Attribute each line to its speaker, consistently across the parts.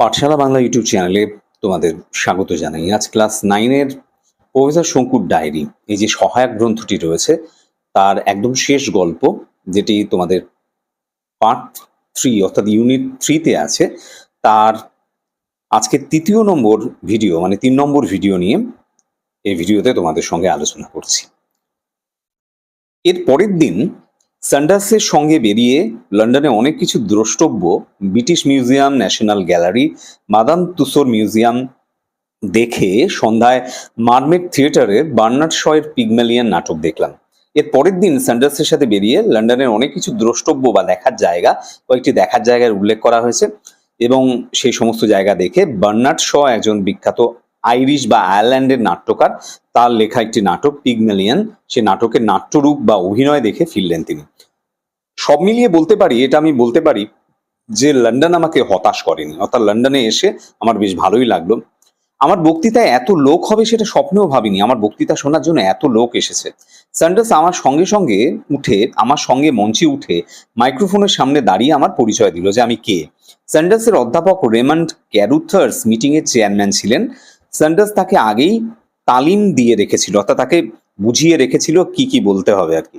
Speaker 1: পাঠশালা Bangla YouTube চ্যানেলে তোমাদের স্বাগত জানাই। আজ ক্লাস নাইনের প্রফেসর শঙ্কুর ডায়েরি, এই যে সহায়ক গ্রন্থটি রয়েছে, তার একদম শেষ গল্প, যেটি তোমাদের পার্ট থ্রি, অর্থাৎ ইউনিট থ্রিতে আছে, তার আজকে তৃতীয় নম্বর ভিডিও মানে তিন নম্বর ভিডিও নিয়ে এই ভিডিওতে তোমাদের সঙ্গে আলোচনা করছি। এর পরের দিন স্যান্ডার্সের সঙ্গে বেরিয়ে লন্ডনে অনেক কিছু দ্রষ্টব্য British Museum, National Gallery, Madame তুসোর museum দেখে সন্ধ্যায় মার্মেট থিয়েটারের বার্নার্ড শয়ের পিগমেলিয়ান নাটক দেখলাম। এর পরের দিন স্যান্ডার্সের সাথে বেরিয়ে লন্ডনের অনেক কিছু দ্রষ্টব্য বা দেখার জায়গা, কয়েকটি দেখার জায়গার উল্লেখ করা হয়েছে এবং সেই সমস্ত জায়গা দেখে বার্নার্ড শ একজন বিখ্যাত আইরিশ বা আয়ারল্যান্ডের নাট্যকার। তার লেখা একটি নাটক, পিগমেলিয়ান। সে নাটকের নাট্যরূপ বা অভিনয় দেখে ফিরলেন তিনি। সব মিলিয়ে বলতে পারি, এটা আমি বলতে পারি যে লন্ডন আমাকে হতাশ করেনি। অর্থাৎ লন্ডনে এসে আমার বেশ ভালোই লাগল। আমার বক্তৃতায় এত লোক হবে সেটা স্বপ্নেও ভাবিনি। আমার বক্তৃতা শোনার জন্য এত লোক এসেছে। স্যান্ডার্স আমার সঙ্গে সঙ্গে উঠে, আমার সঙ্গে মঞ্চে উঠে মাইক্রোফোনের সামনে দাঁড়িয়ে আমার পরিচয় দিল যে আমি কে। স্যান্ডার্সের অধ্যাপক রেমন্ড ক্যারুথার্স মিটিংয়ের চেয়ারম্যান ছিলেন। স্যান্ডার্স তাকে আগেই তালিম দিয়ে রেখেছিল, অর্থাৎ তাকে বুঝিয়ে রেখেছিল কি কি বলতে হবে আর কি।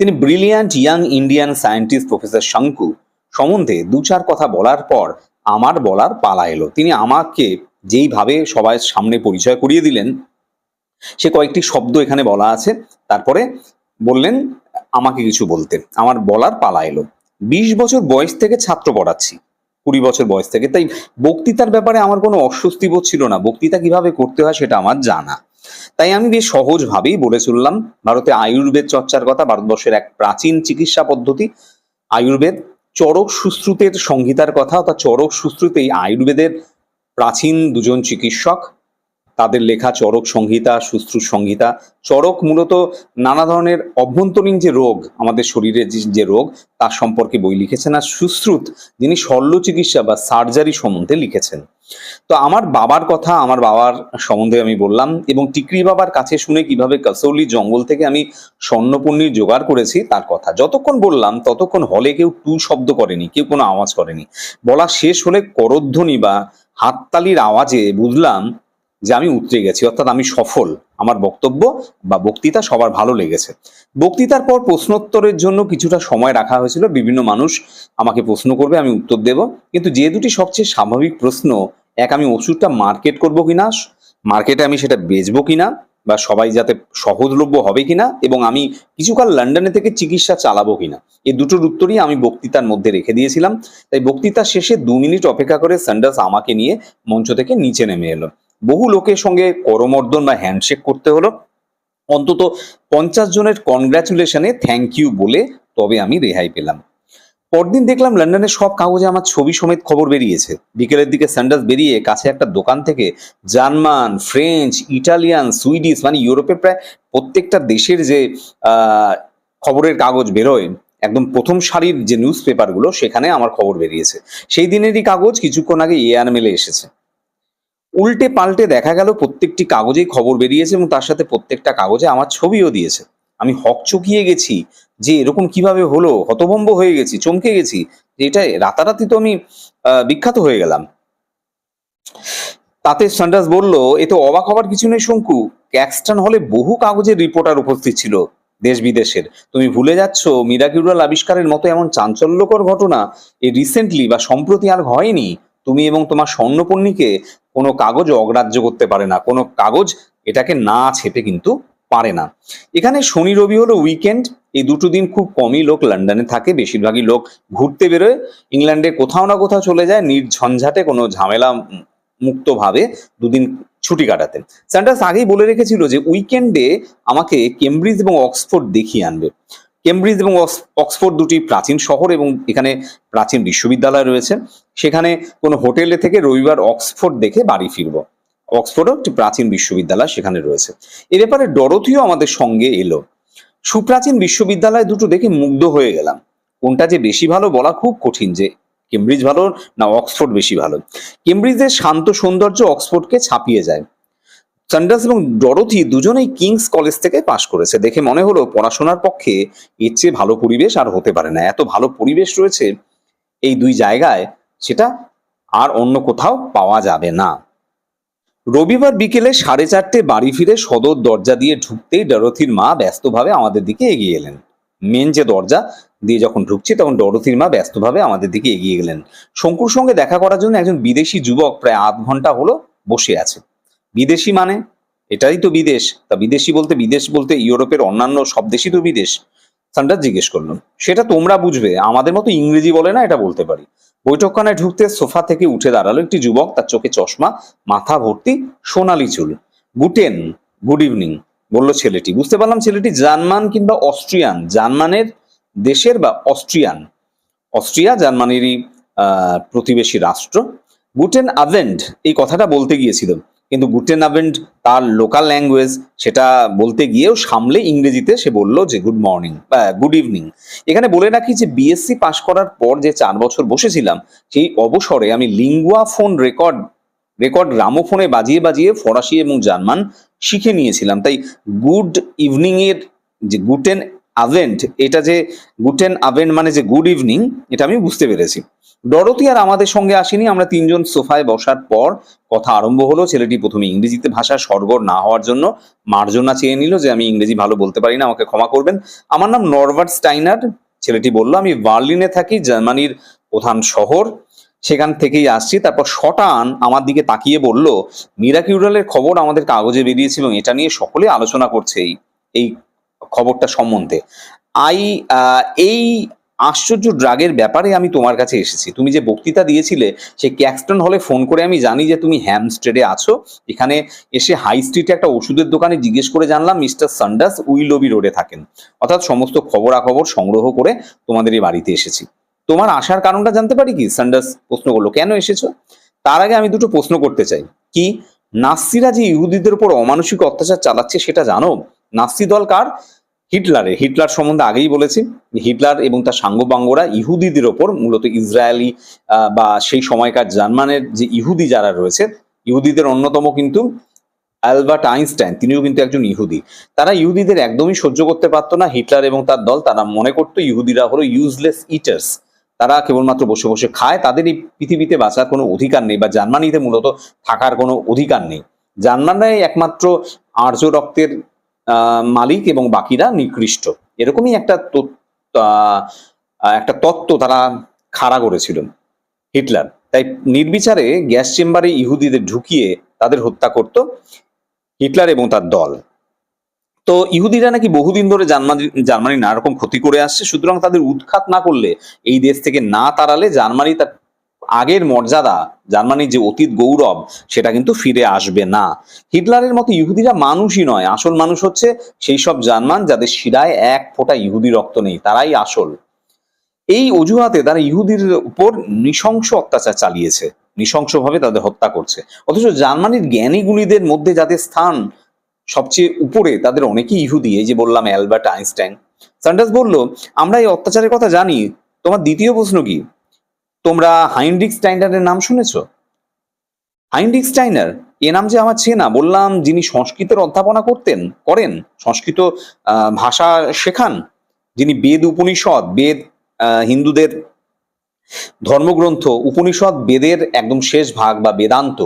Speaker 1: তিনি brilliant young Indian scientist professor Shonku সম্বন্ধে দু চার কথা বলার পর আমার বলার পালা এলো। তিনি আমাকে যেইভাবে সবাই সামনে পরিচয় করিয়ে দিলেন, সে কয়েকটি শব্দ এখানে বলা আছে, তারপরে বললেন, আমাকে কিছু বলতে। আমার বলার পালা এলো। বিশ বছর বয়স থেকে ছাত্র পড়াচ্ছি। কুড়ি বছর বয়স থেকে। তাই বক্তৃতার ব্যাপারে আমার কোনো অস্বস্তি বোধ ছিল না। বক্তৃতা কীভাবে করতে হয় সেটা আমার জানা। তাই আমি বেশ সহজভাবেই বলে চললাম, ভারতে আয়ুর্বেদ চর্চার কথা, ভারতবর্ষের এক প্রাচীন চিকিৎসা পদ্ধতি। আয়ুর্বেদ, চরক সুশ্রুতের সংহিতার কথা, অর্থাৎ চরক সুশ্রুতেই আয়ুর্বেদের প্রাচীন দুজন চিকিৎসক তাদের লেখা চরক সংহিতা সুশ্রুত সংহিতা। চরক মূলত নানা ধরনের অভ্যন্তরীণ যে রোগ, আমাদের শরীরের যে- যে রোগ, তার সম্পর্কে বই লিখেছেন আর সুশ্রুত যিনি শল্য চিকিৎসা বা সার্জারি সম্বন্ধে লিখেছেন। তো আমার বাবার কথা, আমার বাবার সম্বন্ধে আমি বললাম এবং টিকরি বাবার কাছে শুনে কীভাবে কাসৌলি জঙ্গল থেকে আমি স্বর্ণপূর্ণির জোগাড় করেছি তার কথা। যতক্ষণ বললাম, ততক্ষণ হলে কেউ টু শব্দ করেনি, কেউ কোনো আওয়াজ করেনি। বলা শেষ হলে করধ্বনি বা হাততালির আওয়াজে বুঝলাম যে আমি উতরে গেছি, অর্থাৎ আমি সফল। আমার বক্তব্য বা বক্তৃতা সবার ভালো লেগেছে। বক্তৃতার পর প্রশ্নোত্তরের জন্য কিছুটা সময় রাখা হয়েছিল। বিভিন্ন মানুষ আমাকে প্রশ্ন করবে, আমি উত্তর দেব। কিন্তু যে দুটি সবচেয়ে স্বাভাবিক প্রশ্ন, এক আমি ওষুধটা মার্কেট করব কিনা, মার্কেটে আমি সেটা বেচবো কিনা, বা সবাই যাতে সহজলভ্য হবে কিনা, এবং আমি কিছুকাল লন্ডনে থেকে চিকিৎসা চালাবো কিনা এই দুটোর উত্তরই আমি বক্তৃতার মধ্যে রেখে দিয়েছিলাম। তাই বক্তৃতা শেষে দু মিনিট অপেক্ষা করে স্যান্ডার্স আমাকে নিয়ে মঞ্চ থেকে নিচে নেমে এলো। বহু লোকের সঙ্গে করমর্দন বা হ্যান্ডশেক করতে হলো। অন্তত পঞ্চাশ জনের কনগ্রাচুলেশনে থ্যাংক ইউ বলে তবে আমি রেহাই পেলাম। পরদিন দেখলাম লন্ডনের সব কাগজে আমার ছবি সমেত খবর বেরিয়েছে। বিকেলের দিকে স্যান্ডার্স বেরিয়ে কাছে একটা দোকান থেকে জার্মান, ফ্রেঞ্চ, ইটালিয়ান, সুইডিশ মানে ইউরোপের প্রায় প্রত্যেকটা দেশের যে খবরের কাগজ বেরোয়, একদম প্রথম সারির যে নিউজ পেপারগুলো সেখানে আমার খবর বেরিয়েছে। সেই দিনেরই কাগজ কিছুক্ষণ আগে এয়ার মেলে এসেছে। উল্টে পাল্টে দেখা গেল প্রত্যেকটি কাগজেই খবর বেরিয়েছে এবং তার সাথে প্রত্যেকটা কাগজে আমার ছবিও দিয়েছে। আমি হক চকিয়ে গেছি যে এরকম কীভাবে হলো, হতভম্ব হয়ে গেছি, চমকে গেছি, এটা রাতারাতি তো আমি বিখ্যাত হয়ে গেলাম। তাতে সান্ডাস বলল, এ তো অবাক হবার কিছু নেই শঙ্কু, ক্যাক্সটন হলে বহু কাগজের রিপোর্টার উপস্থিত ছিল, দেশ বিদেশের। তুমি ভুলে যাচ্ছ, মিরাকিউরাল আবিষ্কারের মতো এমন চাঞ্চল্যকর ঘটনা এই রিসেন্টলি বা সম্প্রতি আর হয়নি তুমি এবং তোমার স্বর্ণপর্ণীকে কোনো কাগজ অগ্রাহ্য করতে পারে না, কোনো কাগজ এটাকে না ছেপে কিন্তু পারে না। এখানে শনি রবি হলো উইকেন্ড এই দুটো দিন খুব কমই লোক লন্ডনে থাকে, বেশিরভাগই লোক ঘুরতে বেরোয়। ইংল্যান্ডে কোথাও না কোথাও চলে যায়, নির্ঝঞ্ঝাটে কোনো ঝামেলা মুক্ত ভাবে দুদিন ছুটি কাটাতে। স্যান্ডার্স আগেই বলে রেখেছিল যে উইকেন্ডে আমাকে কেমব্রিজ এবং অক্সফোর্ড দেখিয়ে আনবে। কেমব্রিজ এবং অক্স- অক্সফোর্ড দুটি প্রাচীন শহর এবং এখানে প্রাচীন বিশ্ববিদ্যালয় রয়েছে। সেখানে কোনো হোটেলে থেকে রবিবার অক্সফোর্ড দেখে বাড়ি ফিরবো। অক্সফোর্ডও একটি প্রাচীন বিশ্ববিদ্যালয় সেখানে রয়েছে। এ ব্যাপারে ডরথিও আমাদের সঙ্গে এলো। সুপ্রাচীন বিশ্ববিদ্যালয় দুটো দেখে মুগ্ধ হয়ে গেলাম। কোনটা যে বেশি ভালো বলা খুব কঠিন যে কেমব্রিজ ভালো না অক্সফোর্ড বেশি ভালো। কেমব্রিজের শান্ত সৌন্দর্য অক্সফোর্ডকে ছাপিয়ে যায়। সান্ডার্স এবং ডরথি দুজনেই কিংস কলেজ থেকে পাশ করেছে। দেখে মনে হলো পড়াশোনার পক্ষে এর চেয়ে ভালো পরিবেশ আর হতে পারে না। এত ভালো পরিবেশ রয়েছে এই দুই জায়গায়, সেটা আর অন্য কোথাও পাওয়া যাবে না। রবিবার বিকেলে সাড়ে চারটে বাড়ি ফিরে সদর দরজা দিয়ে ঢুকতেই ডরথির মা ব্যস্তভাবে আমাদের দিকে এগিয়ে এলেন। মেন যে দরজা দিয়ে যখন ঢুকছি, তখন ডরথির মা ব্যস্তভাবে আমাদের দিকে এগিয়ে গেলেন। শঙ্কুর সঙ্গে দেখা করার জন্য একজন বিদেশি যুবক প্রায় আধ ঘণ্টা হলো বসে আছে। বিদেশি মানে? এটাই তো বিদেশ। তা বিদেশি বলতে, বিদেশ বলতে ইউরোপের অন্যান্য সব দেশই তো বিদেশ। সান্ডার জিজ্ঞেস করলাম সেটা তোমরা বুঝবে, আমাদের মতো ইংরেজি বলে না এটা বলতে পারি? বৈঠকখানায় ঢুকতে সোফা থেকে উঠে দাঁড়াল একটি যুবক, তার চোখে চশমা, মাথা ভর্তি, সোনালি চুল। গুটেন গুড ইভিনিং বলল ছেলেটি। বুঝতে পারলাম ছেলেটি জার্মান কিংবা অস্ট্রিয়ান। জার্মানের দেশের বা অস্ট্রিয়ান? অস্ট্রিয়া জার্মানিরই প্রতিবেশী রাষ্ট্র। গুটেন আভেন্ড এই কথাটা বলতে গিয়েছিল। কিন্তু গুটেন আভেন্ড তার লোকাল ল্যাঙ্গুয়েজ সেটা বলতে গিয়েও সামলে ইংরেজিতে সে বলল যে গুড মর্নিং গুড ইভিনিং এখানে বলে রাখি যে বিএসসি পাশ করার পর যে চার বছর বসেছিলাম, সেই অবসরে আমি লিঙ্গুয়া ফোন রেকর্ড রেকর্ড গ্রামোফোনে বাজিয়ে বাজিয়ে ফরাসি এবং জার্মান শিখে নিয়েছিলাম। তাই গুড ইভিনিং এর যে গুটেন আভেন্ট এটা যে গুটেন আভেন্ট মানে যে গুড ইভিনিং এটা আমি বুঝতে পেরেছি। ডরতি আর আমাদের সঙ্গে আসেনি, আমরা তিনজন সোফায় বসার পর কথা আরম্ভ হলো, ছেলেটি প্রথমে ইংরেজিতে ভাষা সরগর না হওয়ার জন্য মার্জনা চেয়ে নিল যে, আমি ইংরেজি ভালো বলতে পারি না, আমাকে ক্ষমা করবেন। আমার নাম নরভার্ট স্টাইনার ছেলেটি বলল, আমি বার্লিনে থাকি, জার্মানির প্রধান শহর। সেখান থেকেই আসছি। তারপর শটান আমার দিকে তাকিয়ে বলল, মিরাকিউরালের খবর আমাদের কাগজে বেরিয়েছে এবং এটা নিয়ে সকলে আলোচনা করছে এই খবরটা সম্বন্ধে। আই এই আশ্চর্য ড্রাগের ব্যাপারে আমি তোমার কাছে এসেছি। তুমি যে বক্তৃতা দিয়েছিলে, সেই ক্যাক্সটন হলে ফোন করে আমি জানি যে তুমি হ্যামস্টেডে আছো। এখানে এসে হাই স্ট্রিটে একটা ওষুধের দোকানে জিজ্ঞেস করে জানলাম, মিস্টার সান্ডাস উইলবি রোডে থাকেন। অর্থাৎ সমস্ত খবরাখবর সংগ্রহ করে তোমাদের এই বাড়িতে এসেছি। তোমার আসার কারণটা জানতে পারি কি? সান্ডাস প্রশ্ন করল, কেন এসেছ? তার আগে আমি দুটো প্রশ্ন করতে চাই। কি নাসিরা যে ইহুদিদের উপর অমানসিক অত্যাচার চালাচ্ছে সেটা জানো? নাসি দল কার? হিটলারের, হিটলার সম্বন্ধে আগেই বলেছি, হিটলার এবং তার সাঙ্গপাঙ্গরা ইহুদিদের ওপর, মূলত ইসরায়েলি বা সেই সময়কার জার্মানের যে ইহুদি যারা রয়েছে, ইহুদিদের অন্যতম কিন্তু অ্যালবার্ট আইনস্টাইন, তিনিও কিন্তু একজন ইহুদি। তারা ইহুদিদের একদমই সহ্য করতে পারতো না, হিটলার এবং তার দল, তারা মনে করতো ইহুদিরা হলো ইউজলেস ইটার্স তারা কেবলমাত্র বসে বসে খায়, তাদের এই পৃথিবীতে বাঁচার কোনো অধিকার নেই, বা জার্মানিতে মূলত থাকার কোনো অধিকার নেই। জার্মানরাই একমাত্র আর্য রক্তের মালিক এবং বাকিরা নিকৃষ্ট। এরকমই একটা একটা তত্ত্ব তারা খাড়া করেছিল হিটলার। তাই নির্বিচারে গ্যাস চেম্বারে ইহুদিদের ঢুকিয়ে তাদের হত্যা করত হিটলার এবং তার দল। তো ইহুদিরা নাকি বহুদিন ধরে জার্মানি জার্মানি নানা রকম ক্ষতি করে আসছে। সুতরাং তাদের উৎখাত না করলে এই দেশ থেকে না তাড়ালে জার্মানি তার আগের মর্যাদা, জার্মানির যে অতীত গৌরব, সেটা কিন্তু ফিরে আসবে না। হিটলারের মতো ইহুদিরা মানুষই নয়, আসল মানুষ হচ্ছে সেই সব জার্মান যাদের শিরায় এক ফোঁটা ইহুদি রক্ত নেই, তারাই আসল। এই অজুহাতে তারা ইহুদির উপর নৃশংস অত্যাচার চালিয়েছে, নৃশংসভাবে তাদের হত্যা করছে। অথচ জার্মানির জ্ঞানীগুলিদের মধ্যে যাদের স্থান সবচেয়ে উপরে, তাদের অনেকেই ইহুদি, এই যে বললাম অ্যালবার্ট আইনস্টাইন। সান্ডাস বলল, আমরা এই অত্যাচারের কথা জানি, তোমার দ্বিতীয় প্রশ্ন কি? তোমরা হাইনরিক স্টাইনারের নাম শুনেছো? হাইনরিক স্টাইনার, এ নাম যে আমার চেনা, বললাম যিনি সংস্কৃতের অধ্যাপনা করতেন, করেন, সংস্কৃত ভাষা শেখান, যিনি বেদ উপনিষদ, বেদ হিন্দুদের ধর্মগ্রন্থ, উপনিষদ বেদের একদম শেষ ভাগ বা বেদান্ত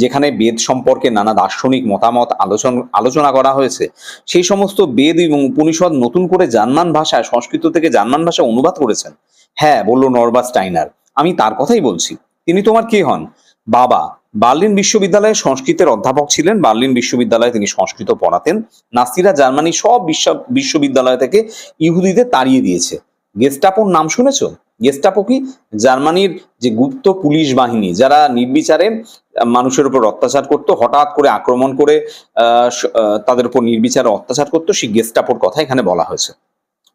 Speaker 1: যেখানে বেদ সম্পর্কে নানা দার্শনিক মতামত, আলোচনা আলোচনা করা হয়েছে, সেই সমস্ত বেদ এবং উপনিষদ নতুন করে জার্মান ভাষায়, সংস্কৃত থেকে জার্মান ভাষায় অনুবাদ করেছেন। হ্যাঁ বলল নরবা স্টাইনার। আমি তার কথাই বলছি। তিনি তোমার কে হন? বাবা, বার্লিন বিশ্ববিদ্যালয়ে সংস্কৃতের অধ্যাপক ছিলেন। বার্লিন বিশ্ববিদ্যালয়ে তিনি সংস্কৃত পড়াতেন। নাসিরা জার্মানি সব বিশ্ব, বিশ্ববিদ্যালয় থেকে ইহুদিদের তাড়িয়ে দিয়েছে। গেস্টাপোর নাম শুনেছো? গেস্টাপো কি? জার্মানির যে গুপ্ত পুলিশ বাহিনী, যারা নির্বিচারে মানুষের উপর অত্যাচার করতো, হঠাৎ করে আক্রমণ করে তাদের উপর নির্বিচারে অত্যাচার করতো, সেই গেস্টাপোর কথা এখানে বলা হয়েছে।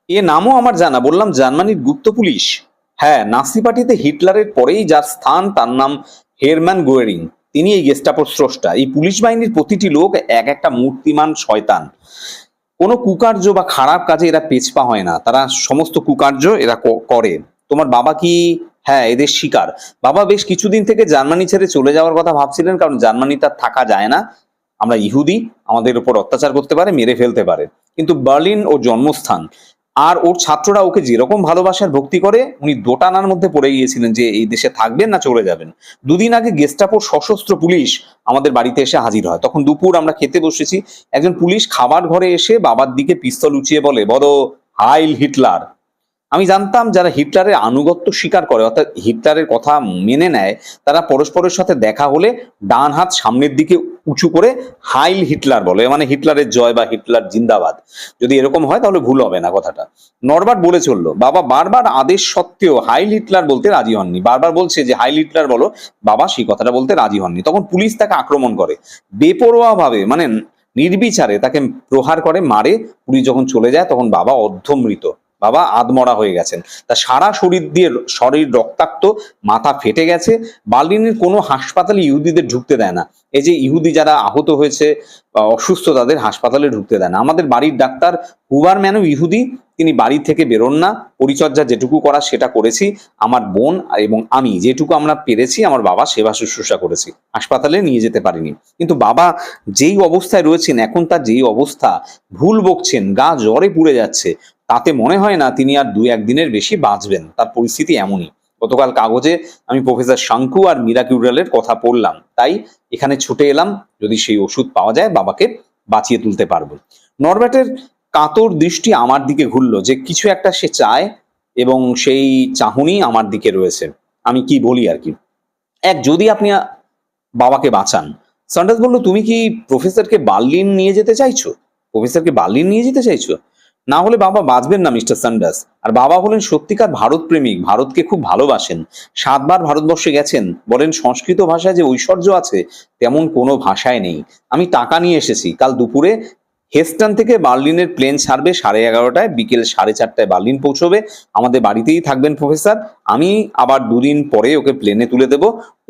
Speaker 1: এ নামও আমার জানা, বললাম জার্মানির গুপ্ত পুলিশ। হ্যাঁ নাসি পার্টিতে হিটলারের পরেই যার স্থান তার নাম হেরম্যান গোয়েরিং। তিনি এই গেস্টাপোর স্রষ্টা। এই পুলিশ বাহিনীর প্রতিটি লোক এক একটা মূর্তিমান শয়তান। কোনো কুকার্য বা খারাপ কাজে এরা পেছপা হয় না। তারা সমস্ত কুকার্য এরা করে। তোমার বাবা কি? হ্যাঁ এদের শিকার। বাবা বেশ কিছুদিন থেকে জার্মানি ছেড়ে চলে যাওয়ার কথা ভাবছিলেন, কারণ জার্মানি তার থাকা যায় না। আমরা ইহুদি, আমাদের উপর অত্যাচার করতে পারে, মেরে ফেলতে পারে। কিন্তু বার্লিন ও জন্মস্থান। আর ওর ছাত্ররা ওকে যেরকম ভালোবাসার ভক্তি করে, উনি দোটানার মধ্যে পড়ে গিয়েছিলেন যে এই দেশে থাকবেন না, চলে যাবেন। দুদিন আগে গেস্টাপোর সশস্ত্র পুলিশ আমাদের বাড়িতে এসে হাজির হয়। তখন দুপুর আমরা খেতে বসেছি। একজন পুলিশ খাবার ঘরে এসে বাবার দিকে পিস্তল উঁচিয়ে বলে বড় হাইল হিটলার। আমি জানতাম যারা হিটলারের আনুগত্য স্বীকার করে, অর্থাৎ হিটলারের কথা মেনে নেয়, তারা পরস্পরের সাথে দেখা হলে ডান হাত সামনের দিকে উঁচু করে হাইল হিটলার বলে মানে হিটলারের জয় বা হিটলার জিন্দাবাদ। যদি এরকম হয় তাহলে ভুল হবে না কথাটা। নরবার্ট বলে চলল, বাবা, বারবার আদেশ সত্ত্বেও হাইল হিটলার বলতে রাজি হননি। বারবার বলছে যে, হাইল হিটলার বলো, বাবা সেই কথাটা বলতে রাজি হননি। তখন পুলিশ তাকে আক্রমণ করে। বেপরোয়া ভাবে মানে নির্বিচারে তাকে প্রহার করে, মারে, পুলিশ যখন চলে যায় তখন বাবা অর্ধমৃত বাবা আদমরা হয়ে গেছেন। তা সারা শরীর দিয়ে শরীর রক্তাক্ত, মাথা ফেটে গেছে, বার্লিনের কোনো হাসপাতালে ইহুদিদের ঢুকতে দেয় না। এই যে ইহুদি যারা আহত হয়েছে অসুস্থ তাদের হাসপাতালে ঢুকতে দেয় না। আমাদের বাড়ির ডাক্তার হুবার ম্যানও ইহুদি, তিনি বাড়ি থেকে বেরোন না। পরিচর্যা যেটুকু করা সেটা করেছি। আমার বোন এবং আমি যেটুকু আমরা পেরেছি, আমার বাবা সেবা শুশ্রূষা করেছি। হাসপাতালে নিয়ে যেতে পারিনি। কিন্তু বাবা যেই অবস্থায় রয়েছেন, এখন তার যেই অবস্থা, ভুল বকছেন, গা জ্বরে পুড়ে যাচ্ছে তাতে মনে হয় না তিনি আর দু একদিনের বেশি বাঁচবেন। তার পরিস্থিতি এমনই। গতকাল কাগজে আমি প্রফেসর শাঙ্কু আর মীরা কিউরালের কথা পড়লাম। তাই এখানে ছুটে এলাম, যদি সেই ওষুধ পাওয়া যায় বাবাকে বাঁচিয়ে তুলতে পারব। নরব্যাটের কাতর দৃষ্টি আমার দিকে ঘুরলো যে কিছু একটা সে চায় এবং সেই চাহনি আমার দিকে রয়েছে। আমি কি বলি আর কি? এক, যদি আপনি বাবাকে বাঁচান। সান্ডাস বলল, তুমি কি প্রফেসরকে বার্লিন নিয়ে যেতে চাইছো? প্রফেসরকে বার্লিন নিয়ে যেতে চাইছো? না হলে বাবা বাঁচবেন না, মিস্টার সান্ডাস আর বাবা হলেন সত্যিকার ভারত প্রেমিক ভারতকে খুব ভালোবাসেন। সাতবার ভারতবর্ষে গেছেন, বলেন সংস্কৃত ভাষায় যে ঐশ্বর্য আছে, তেমন কোনো ভাষায় নেই। আমি টাকা নিয়ে এসেছি, কাল দুপুরে হেস্টন থেকে বার্লিনের প্লেন ছাড়বে সাড়ে এগারোটায়, বিকেল সাড়ে চারটায় বার্লিন পৌঁছবে। আমাদের বাড়িতেই থাকবেন প্রফেসর। আমি আবার দুদিন পরে ওকে প্লেনে তুলে দেব।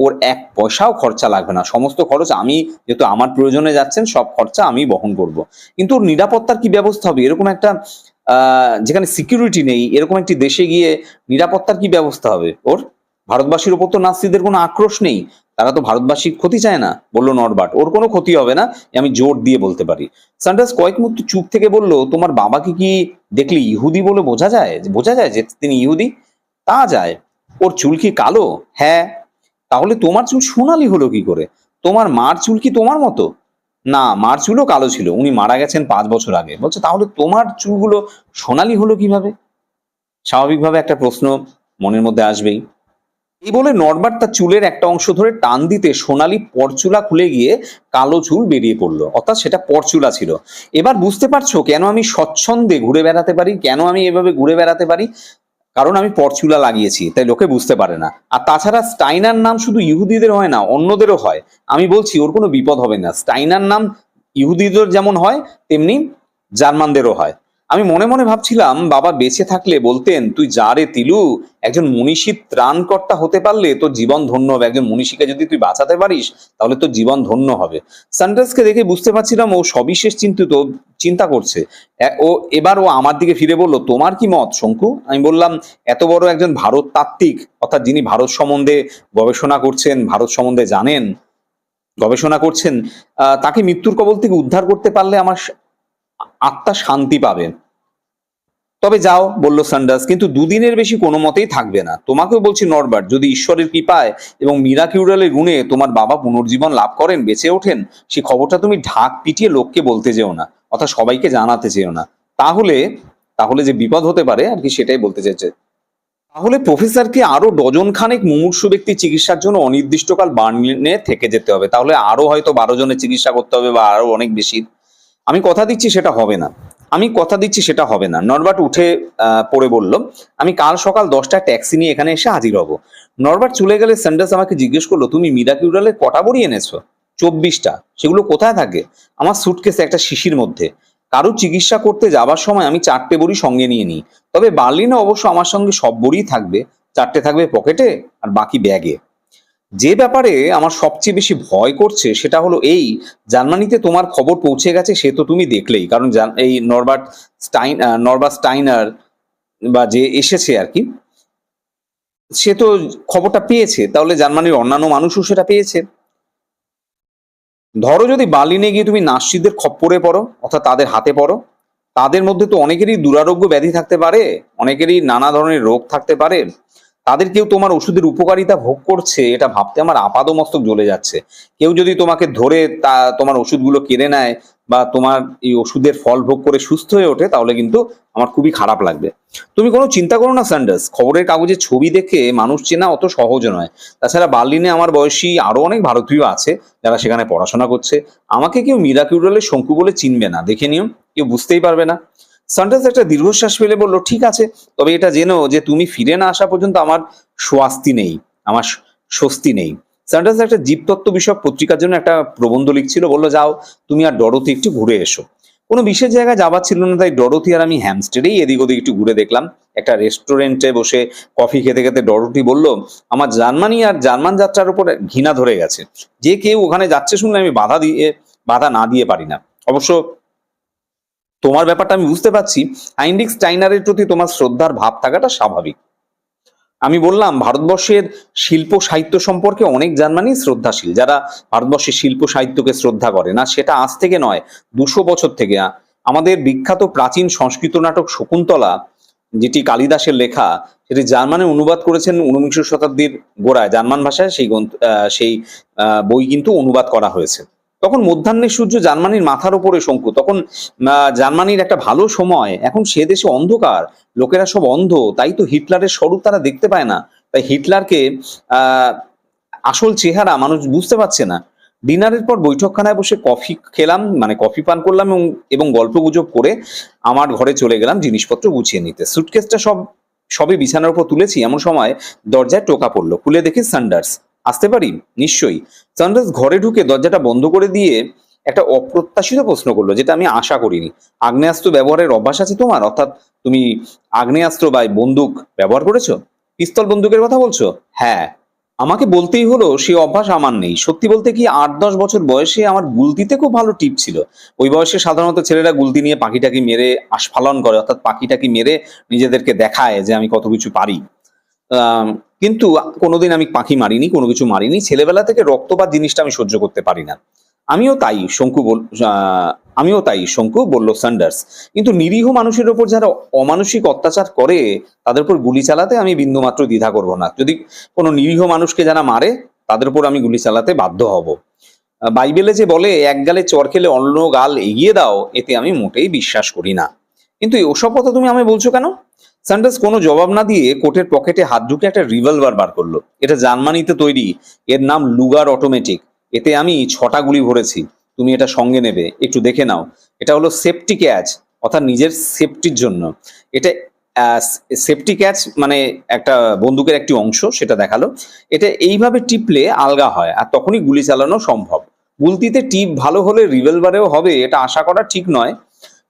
Speaker 1: ওর এক পয়সাও খরচা লাগবে না। সমস্ত খরচ আমি, যেহেতু আমার প্রয়োজনে যাচ্ছেন, সব খরচা আমি বহন করব। কিন্তু ওর নিরাপত্তার কি ব্যবস্থা হবে? এরকম একটা যেখানে সিকিউরিটি নেই, এরকম একটি দেশে গিয়ে নিরাপত্তার কি ব্যবস্থা হবে ওর? ভারতবাসীর ওপর তো নাস্তিদের কোনো আক্রোশ নেই। তারা তো ভারতবাসীর ক্ষতি চায় না, বলল নরবাট। ওর কোনো ক্ষতি হবে না আমি জোর দিয়ে বলতে পারি। সান্ডাস কয়েক মুহূর্ত চুপ থেকে বলল, তোমার বাবাকে কি দেখলে ইহুদি বলে বোঝা যায়? বোঝা যায় যে তিনি ইহুদি? তা যায়। ওর চুল কি কালো? হ্যাঁ। তাহলে তোমার চুল সোনালি হলো কি করে? তোমার মার চুল কি তোমার মতো? না, মার চুলও কালো ছিল। উনি মারা গেছেন পাঁচ বছর আগে। বলছে, তাহলে তোমার চুলগুলো সোনালি হলো কীভাবে? স্বাভাবিকভাবে একটা প্রশ্ন মনের মধ্যে আসবেই। এই বলে নরবার্ট তার চুলের একটা অংশ ধরে টান দিতে সোনালি পরচুলা খুলে গিয়ে কালো চুল বেরিয়ে পড়ল। অর্থাৎ সেটা পরচুলা ছিল। এবার বুঝতে পারছ কেন আমি স্বচ্ছন্দে ঘুরে বেড়াতে পারি? কেন আমি এভাবে ঘুরে বেড়াতে পারি? কারণ আমি পরচুলা লাগিয়েছি, তাই লোকে বুঝতে পারে না। আর তাছাড়া স্টাইনার নাম শুধু ইহুদিদের হয় না, অন্যদেরও হয়। আমি বলছি, ওর কোনো বিপদ হবে না। স্টাইনার নাম ইহুদিদের যেমন হয়, তেমনি জার্মানদেরও হয়। আমি মনে মনে ভাবছিলাম, বাবা বেঁচে থাকলে বলতেন, তুই যা রে তিলু, একজন মনীষী ত্রাণকর্তা হতে পারলে তোর জীবন ধন্য হবে। একজন মনীষীকে যদি তুই বাঁচাতে পারিস, তাহলে তোর জীবন ধন্য হবে। সানরাইজকে দেখে বুঝতে পারছিলাম, ও সবিশেষ চিন্তিত, চিন্তা করছে। ও এবার ও আমার দিকে ফিরে বলল, তোমার কি মত, শঙ্কু? আমি বললাম, এত বড় একজন ভারত তাত্ত্বিক অর্থাৎ যিনি ভারত সম্বন্ধে গবেষণা করছেন, ভারত সম্বন্ধে জানেন, গবেষণা করছেন তাকে মৃত্যুর কবল থেকে উদ্ধার করতে পারলে আমার আত্মা শান্তি পাবে। তবে যাও, বলল সান্ডাস, কিন্তু দুদিনের বেশি কোনো মতেই থাকবে না। তোমাকেও বলছি নরবার, যদি ঈশ্বরের কৃপায় এবং মিরাকিউরালের গুণে তোমার বাবা পুনর্জীবন লাভ করেন, বেঁচে ওঠেন, সে খবরটা তুমি ঢাক পিটিয়ে লোককে বলতে যেও না, অর্থাৎ সবাইকে জানাতে চেও না। তাহলে তাহলে যে বিপদ হতে পারে, আর কি সেটাই বলতে চাইছে। তাহলে প্রফেসরকে আরও ডজন খানেক মুমূর্ষু ব্যক্তি চিকিৎসার জন্য অনির্দিষ্টকাল বার্লিনে থেকে যেতে হবে। তাহলে আরও হয়তো বারো জনের চিকিৎসা করতে হবে বা আরও অনেক বেশি। আমি কথা দিচ্ছি সেটা হবে না। আমি কথা দিচ্ছি সেটা হবে না। নরবার্ট উঠে পড়ে বলল, আমি কাল সকাল দশটায় ট্যাক্সি নিয়ে এখানে এসে হাজির হব। নরবার্ট চলে গেলে স্যান্ডাস আমাকে জিজ্ঞেস করল, তুমি মিরাকিউরালের কটা বড়ি এনেছো? চব্বিশটা। সেগুলো কোথায় থাকে? আমার সুটকেসে একটা শিশির মধ্যে। কারও চিকিৎসা করতে যাবার সময় আমি চারটে বড়ি সঙ্গে নিয়ে নিই। তবে বার্লিনে অবশ্য আমার সঙ্গে সব বড়িই থাকবে। চারটে থাকবে পকেটে আর বাকি ব্যাগে। যে ব্যাপারে আমার সবচেয়ে বেশি ভয় করছে সেটা হলো এই জার্মানিতে তোমার খবর পৌঁছে গেছে সে তো তুমি দেখলেই। কারণ এই Norbert Stein ah, Norbert Steiner বা যে এসেছে আর কি সে তো খবরটা পেয়েছে। তাহলে জার্মানির অন্যান্য মানুষও সেটা পেয়েছে। ধরো যদি বার্লিনে গিয়ে তুমি নাসিদের খপ্পরে পড়ো অর্থাৎ তাদের হাতে পড়ো তাদের মধ্যে তো অনেকেরই দুরারোগ্য ব্যাধি থাকতে পারে অনেকেরই নানা ধরনের রোগ থাকতে পারে তাদের কেউ তোমার ওষুধের উপকারিতা ভোগ করছে, এটা ভাবতে আমার আপাদমস্তক জ্বলে যাচ্ছে। কেউ যদি তোমাকে ধরে তা, তোমার ওষুধগুলো কেড়ে নেয় বা তোমার এই ওষুধের ফল ভোগ করে সুস্থ হয়ে ওঠে, তাহলে কিন্তু আমার খুবই খারাপ লাগবে। তুমি কোনো চিন্তা করো না স্যান্ডার্স খবরের কাগজে ছবি দেখে মানুষ চেনা অত সহজ নয়। তাছাড়া বার্লিনে আমার বয়সী আরও অনেক ভারতীয় আছে, যারা সেখানে পড়াশোনা করছে। আমাকে কেউ মিরাকিউরালের শঙ্কু বলে চিনবে না। দেখে নিও, কেউ বুঝতেই পারবে না। সান্টাস একটা দীর্ঘশ্বাস ফেলে বলল, ঠিক আছে, তবে এটা জেনো যে তুমি ফিরে না আসা পর্যন্ত আমার স্বাস্তি নেই, আমার স্বস্তি নেই। সান্টাস একটা জীবতত্ত্ব বিষয়ক পত্রিকার জন্য একটা প্রবন্ধ লিখছিল, বলল, যাও, তুমি আর ডরোথি একটু ঘুরে এসো। কোনো বিশেষ জায়গায় যাবার ছিল না, তাই ডরোথি আর আমি হ্যামস্টেডেই এদিক ওদিক একটু ঘুরে দেখলাম। একটা রেস্টুরেন্টে বসে কফি খেতে খেতে ডরোথি বলল, আমার জার্মানি আর জার্মান যাত্রার উপর ঘৃণা ধরে গেছে। যে কেউ ওখানে যাচ্ছে শুনলে আমি বাধা দিয়ে, বাধা না দিয়ে পারি না। অবশ্য তোমার ব্যাপারটা আমি বুঝতে পারছি হাইন্ডিক স্টাইনারের প্রতি তোমার শ্রদ্ধার ভাব থাকাটা স্বাভাবিক। আমি বললাম, ভারতবর্ষের শিল্প সাহিত্য সম্পর্কে অনেক জার্মানি শ্রদ্ধাশীল, যারা ভারতবর্ষের শিল্প সাহিত্যকে শ্রদ্ধা করে না, সেটা আজ থেকে নয়, দুশো বছর থেকে। আমাদের বিখ্যাত প্রাচীন সংস্কৃত নাটক শকুন্তলা, যেটি কালিদাসের লেখা, সেটি জার্মানে অনুবাদ করেছেন ঊনবিংশ শতাব্দীর গোড়ায়, জার্মান ভাষায় সেই সেই বই কিন্তু অনুবাদ করা হয়েছে। তখন মধ্যাহ্নের সূর্য জার্মানির মাথার উপরে শঙ্কু, তখন জার্মানির একটা ভালো সময়। এখন সে দেশে অন্ধকার, লোকেরা সব অন্ধ, তাই তো হিটলারের স্বরূপ তারা দেখতে পায় না। তাই হিটলারকে আসল চেহারা মানুষ বুঝতে পারছে না। ডিনারের পর বৈঠকখানায় বসে কফি খেলাম মানে কফি পান করলাম এবং এবং গল্প গুজব করে আমার ঘরে চলে গেলাম, জিনিসপত্র গুছিয়ে নিতে। সুটকেসটা সব সবে বিছানার উপর তুলেছি। এমন সময় দরজায় টোকা পড়ল। খুলে দেখি সান্ডার্স আসতে পারি? নিশ্চয়ই। সান্ডার্স ঘরে ঢুকে দরজাটা বন্ধ করে দিয়ে একটা অপ্রত্যাশিত প্রশ্ন করল, যেটা আমি আশা করিনি। আগ্নেয়াস্ত্র ব্যবহারের অভ্যাস আছে তোমার? অর্থাৎ তুমি আগ্নেয়াস্ত্র বা বন্দুক ব্যবহার করেছ? পিস্তল বন্দুকের কথা বলছো? হ্যাঁ। আমাকে বলতেই হলো সেই অভ্যাস আমার নেই। সত্যি বলতে কি, আট দশ বছর বয়সে আমার গুলতিতে খুব ভালো টিপ ছিল। ওই বয়সে সাধারণত ছেলেরা গুলতি নিয়ে পাখিটাকে মেরে আস্ফালন করে, অর্থাৎ পাখিটাকে মেরে নিজেদেরকে দেখায় যে আমি কত কিছু পারি। কিন্তু কোনোদিন আমি পাখি মারিনি, কোনো কিছু মারিনি। ছেলেবেলা থেকে রক্তপাত জিনিসটা আমি সহ্য করতে পারি না। আমিও তাই, শঙ্কু বল আমিও তাই, শঙ্কু বলল সান্ডার্স। কিন্তু নিরীহ মানুষের ওপর যারা অমানসিক অত্যাচার করে, তাদের উপর গুলি চালাতে আমি বিন্দুমাত্র দ্বিধা করব না। যদি কোনো নিরীহ মানুষকে যারা মারে, তাদের উপর আমি গুলি চালাতে বাধ্য হব। বাইবেলে যে বলে, এক গালে চর খেলে অন্য গাল এগিয়ে দাও এতে আমি মোটেই বিশ্বাস করি না। কিন্তু ওসব কথা তুমি আমায় বলছো কেন? স্যান্ডার্স কোনো জবাব না দিয়ে কোটের পকেটে হাত ঢুকে একটা রিভলভার বার করল। এটা জার্মানিতে তৈরি। এর নাম লুগার অটোমেটিক। এতে আমি ছটা গুলি ভরেছি। তুমি এটা সঙ্গে নেবে। একটু দেখে নাও। এটা হলো সেফটি ক্যাচ অর্থাৎ নিজের সেফটির জন্য। এটা সেফটি ক্যাচ মানে একটা বন্দুকের একটি অংশ, সেটা দেখাল। এটা এইভাবে টিপলে আলগা হয় আর তখনই গুলি চালানো সম্ভব। গুলতিতে টিপ ভালো হলে রিভলভারেও হবে, এটা আশা করা ঠিক নয়।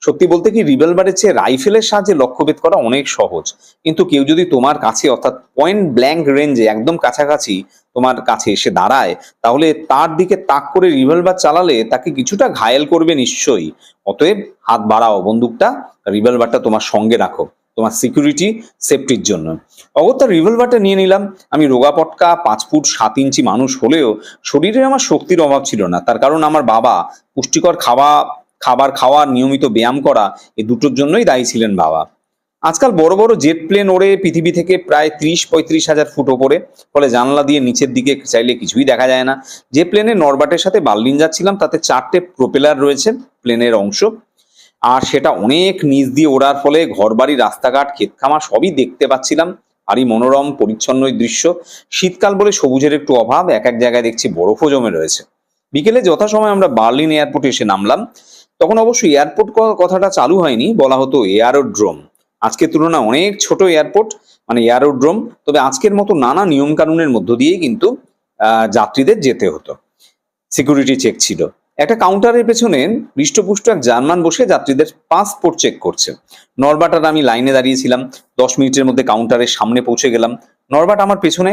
Speaker 1: সত্যি বলতে কি রিভলভারের চেয়ে রাইফেলের সাহায্যে লক্ষ্যভেদ করা অনেক সহজ। কিন্তু কেউ যদি তোমার কাছে, অর্থাৎ পয়েন্ট ব্ল্যাঙ্ক রেঞ্জে একদম কাছাকাছি তোমার কাছে এসে দাঁড়ায়, তাহলে তার দিকে তাক করে রিভলভার চালালে তাকে কিছুটা ঘায়েল করবে নিশ্চয়ই। অতএব হাত বাড়াও বন্দুকটা রিভলভারটা তোমার সঙ্গে রাখো, তোমার সিকিউরিটি সেফটির জন্য। অগত্যা রিভলভারটা নিয়ে নিলাম। আমি রোগা পটকা, পাঁচ ফুট সাত ইঞ্চি মানুষ হলেও শরীরে আমার শক্তির অভাব ছিল না। তার কারণ আমার বাবা পুষ্টিকর খাওয়া খাবার খাওয়া, নিয়মিত ব্যায়াম করা, এই দুটোর জন্যই দায়ী ছিলেন বাবা। আজকাল বড় বড় জেট প্লেন ওড়ে পৃথিবী থেকে প্রায় ত্রিশ পঁয়ত্রিশ হাজার ফুট ওপরে, ফলে জানলা দিয়ে নিচের দিকে চাইলে কিছুই দেখা যায় না। যে প্লেনে নরবাটের সাথে বার্লিন যাচ্ছিলাম, তাতে চারটে প্রোপেলার রয়েছে প্লেনের অংশ। আর সেটা অনেক নিচ দিয়ে ওড়ার ফলে ঘরবাড়ি, রাস্তাঘাট, ক্ষেতখামা সবই দেখতে পাচ্ছিলাম। আরই মনোরম, পরিচ্ছন্ন দৃশ্য। শীতকাল বলে সবুজের একটু অভাব, এক এক জায়গায় দেখছি বরফও জমে রয়েছে। বিকেলে যথাসময় আমরা বার্লিন এয়ারপোর্টে এসে নামলাম। তখন অবশ্য এয়ারপোর্ট কথাটা চালু হয়নি, বলা হতো এয়ারোড্রোম। আজকের তুলনায় অনেক ছোট এয়ারপোর্ট মানে এয়ারোড্রোম, তবে আজকের মতো নানা নিয়ম কানুনের মধ্য দিয়ে কিন্তু যাত্রীদের যেতে হতো। সিকিউরিটি চেক ছিল। একটা কাউন্টারের পেছনে হৃষ্টপুষ্ট এক জার্মান বসে যাত্রীদের পাসপোর্ট চেক করছে। নরবাটার আমি লাইনে দাঁড়িয়েছিলাম, দশ মিনিটের মধ্যে কাউন্টারের সামনে পৌঁছে গেলাম। নরবাট আমার পেছনে,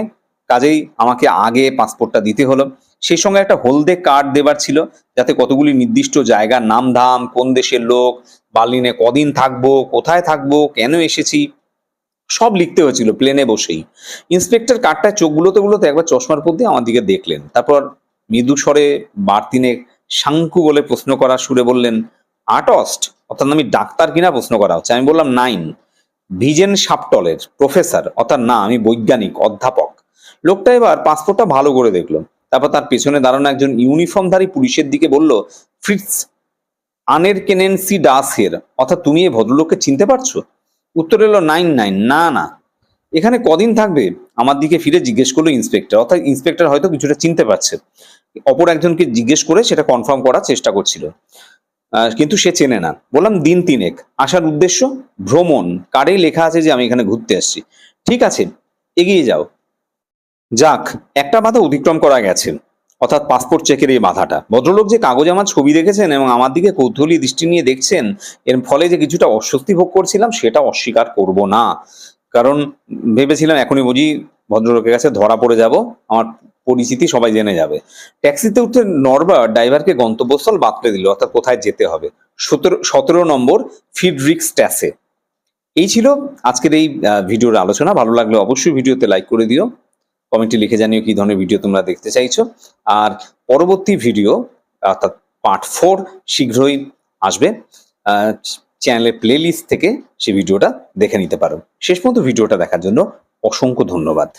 Speaker 1: কাজেই আমাকে আগে পাসপোর্টটা দিতে হলো। সেই সঙ্গে একটা হলদে কার্ড দেবার ছিল, যাতে কতগুলি নির্দিষ্ট জায়গার নাম ধাম কোন দেশের লোক, বার্লিনে কদিন থাকব, কোথায় থাকব, কেন এসেছি, সব লিখতে হয়েছিল প্লেনে বসেই। ইন্সপেক্টর কার্ডটা চোখ গুলোতে একবার চশমার দিয়ে আমার দিকে দেখলেন। তারপর মৃদু স্বরে বার্তিনে শাঙ্কু বলে প্রশ্ন করা সুরে বললেন আটস্ট অর্থাৎ আমি ডাক্তার কিনা প্রশ্ন করা হচ্ছে? আমি বললাম নাইন ভিজেন সাপটলের প্রফেসর অর্থাৎ না, আমি বৈজ্ঞানিক, অধ্যাপক। লোকটা এবার পাসপোর্টটা ভালো করে দেখল। তারপর তার পেছনে দাঁড়ানো একজন ইউনিফর্মধারী পুলিশের দিকে বলল ফ্রিটস আনের কেনেন্সি ডাস হের অর্থাৎ তুমি এই ভদ্রলোককে চিনতে পারছ? উত্তর এলো, নাইন নাইন, না না। এখানে কদিন থাকবে? আমার দিকে ফিরে জিজ্ঞেস করল ইন্সপেক্টর। অর্থাৎ ইন্সপেক্টর হয়তো কিছুটা চিনতে পারছে। অপর একজনকে জিজ্ঞেস করে সেটা কনফার্ম করার চেষ্টা করছিল। কিন্তু সে চেনে না। বললাম, দিন তিনেক। আসার উদ্দেশ্য ভ্রমণ। কারেই লেখা আছে যে আমি এখানে ঘুরতে আসছি। ঠিক আছে, এগিয়ে যাও। যাক, একটা বাধা অতিক্রম করা গেছে। অর্থাৎ পাসপোর্ট চেকের এই বাধাটা। ভদ্রলোক যে কাগজে আমার ছবি দেখেছেন এবং আমার দিকে কৌতূহলী দৃষ্টি নিয়ে দেখছেন, এর ফলে যে কিছুটা অস্বস্তি ভোগ করছিলাম, সেটা অস্বীকার করব না। কারণ ভেবেছিলাম এখনই বুঝি ভদ্রলোকের কাছে ধরা পড়ে যাব, আমার পরিচিতি সবাই জেনে যাবে। ট্যাক্সিতে উঠতে নরবার ড্রাইভারকে গন্তব্যস্থল বাতলে দিল, অর্থাৎ কোথায় যেতে হবে। সতেরো সতেরো নম্বর ফিডরিক স্ট্যাসে এই ছিল আজকের এই ভিডিওর আলোচনা। ভালো লাগলে অবশ্যই ভিডিওতে লাইক করে দিও। কমেন্টে লিখে জানিও কি ধরনের ভিডিও তোমরা দেখতে চাইছো। আর পরবর্তী ভিডিও অর্থাৎ পার্ট ফোর শীঘ্রই আসবে। চ্যানেলের প্লে লিস্ট থেকে সেই ভিডিওটা দেখে নিতে পারো। শেষ পর্যন্ত ভিডিওটা দেখার জন্য অসংখ্য ধন্যবাদ।